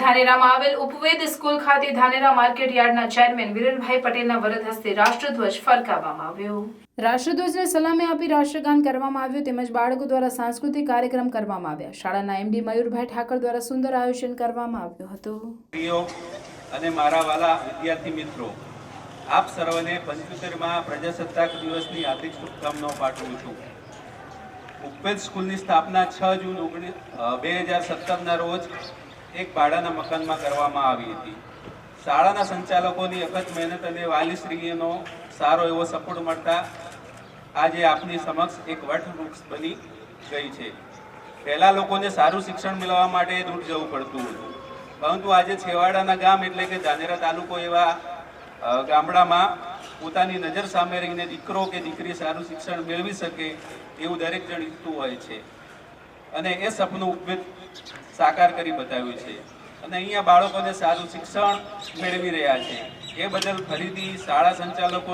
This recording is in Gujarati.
ધાનેરામાં આવેલ ઉપવેદ સ્કૂલ ખાતે ધાનેરા માર્કેટ યાર્ડના ચેરમેન વિરેનભાઈ પટેલના વરદ હસ્તે રાષ્ટ્રધ્વજ ફરકાવવામાં આવ્યો. રાષ્ટ્રધ્વજને સલામી આપી રાષ્ટ્રગાન કરવામાં આવ્યું તેમજ બાળકો દ્વારા સાંસ્કૃતિક કાર્યક્રમ કરવામાં આવ્યા. શાળાના એમડી મયુરભાઈ ઠાકર દ્વારા સુંદર આયોજન કરવામાં આવ્યું હતું. અને મારા વાલા વિદ્યાર્થી મિત્રો આપ સર્વને પંચોતેરમાં પ્રજાસત્તાક દિવસની હાર્દિક શુભકામનાઓ પાઠવું છું. ઉપવેદ સ્કૂલની સ્થાપના છ જૂન ઓગણીસ બે હજાર સત્તરના રોજ એક ભાડાના મકાનમાં કરવામાં આવી હતી. શાળાના સંચાલકોની અખત મહેનત અને વાલીશ્રીનો સારો એવો સપોર્ટ મળતા આજે આપની સમક્ષ એક વટવૃક્ષ બની ગઈ છે. પહેલાં લોકોને સારું શિક્ષણ મેળવવા માટે દૂર જવું પડતું હતું. પરંતુ આજે છેવાડાના ગામ એટલે કે ધાનેરા તાલુકો એવા ગામડામાં પોતાની નજર સામે રહીને દીકરો કે દીકરી સારું શિક્ષણ મેળવી શકે એવું દરેક જણ ઈચ્છતું હોય છે. અને એ સપનું ઉપવેદ સાકાર કરી બતાવ્યું છે. અને અહીંયા બાળકોને સારું શિક્ષણ મેળવી રહ્યા છે. એ બદલ ફરીથી શાળા સંચાલકો